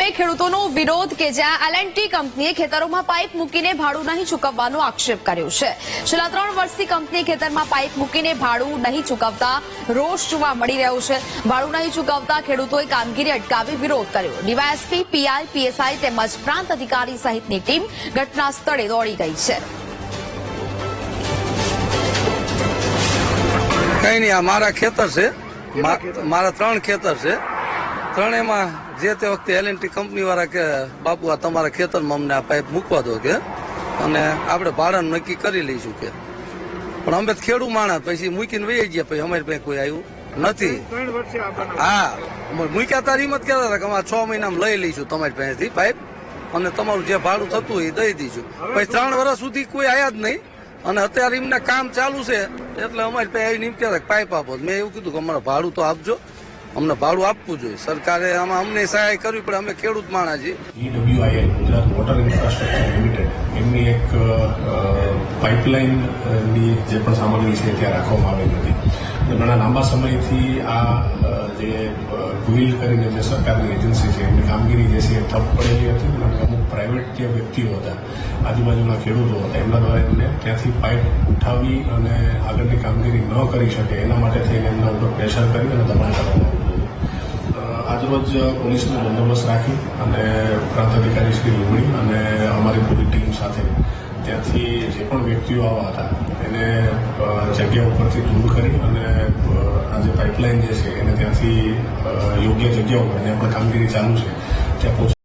સામે ખેડૂતોનો વિરોધ કે જ્યાં એલએનટી કંપનીએ ખેતરોમાં પાઇપ મૂકીને ભાડું નહીં ચૂકવવાનો આક્ષેપ કર્યો છે. છેલ્લા ત્રણ વર્ષથી કંપની ખેતરમાં પાઇપ મૂકીને ભાડું નહીં ચૂકવતા રોષ જોવા મળી રહ્યો છે. ભાડું નહીં ચૂકવતા ખેડૂતોએ કામગીરી અટકાવી વિરોધ કર્યો. ડીવાયએસપી પીઆઈ પીએસઆઈ તેમજ પ્રાંત અધિકારી સહિતની ટીમ ઘટના સ્થળે દોડી ગઈ છે. કઈ નહીં આ મારા ખેતર છે. મારા ત્રણ ખેતર છે. ત્રણેયમાં જે તે વખતે એલએનટી કંપની વાળા કે બાપુ આ તમારા ખેતરમાં અમને આ પાઇપ મૂકવા દો કે અને આપણે ભાડાનું નક્કી કરી લઈશું કે. પણ અમે ખેડૂ માણસ પછી મૂકીને વહી ગયા પછી અમારી પાસે કોઈ આવ્યું નથી. હા મૂક્યા તારી હિંમત કહેતા હતા કે અમે છ મહિનામાં લઈ લઈશું તમારી પાસેથી પાઇપ અને તમારું જે ભાડું થતું એ દઈ દઈશું. પછી ત્રણ વર્ષ સુધી કોઈ આયા જ નહીં અને અત્યારે એમને કામ ચાલુ છે એટલે અમારી પાસે આવીને એમ કહેતા પાઇપ આપો. મેં એવું કીધું કે અમારે ભાડું તો આપજો. અમને ભાડું આપવું જોઈએ. સરકારે આમાં અમને સહાય કરવી પડે. અમે ખેડૂત માણસ છીએ EWIL Gujarat water infrastructure limited એમની એક પાઇપલાઇનની જે પણ સામગ્રી છે, ત્યાં રાખવામાં આવેલી હતી. અને ઘણા લાંબા સમયથી આ જે ગુઈલ કરીને જે સરકારની એજન્સી છે, એમની કામગીરી જે છે એ ઠપ પડેલી હતી. અને અમુક પ્રાઇવેટ જે વ્યક્તિઓ હતા, આજુબાજુના ખેડૂતો હતા, એમના દ્વારા એમને ત્યાંથી પાઇપ ઉઠાવી અને આગળની કામગીરી ન કરી શકે, એના માટે થઈને એમના ઉપર પ્રેશર કરી અને દબાણ કરવામાં આજરોજ પોલીસનો બંદોબસ્ત રાખી અને પ્રાંત અધિકારી શ્રી લુમણી અને અમારી પૂરી ટીમ સાથે ત્યાંથી જે પણ વ્યક્તિઓ આવ્યા હતા, એને જગ્યા ઉપરથી દૂર કરી અને આ જે પાઇપલાઇન જે છે એને ત્યાંથી યોગ્ય જગ્યા ઉપર જ્યાં પણ કામગીરી ચાલુ છે, ત્યાં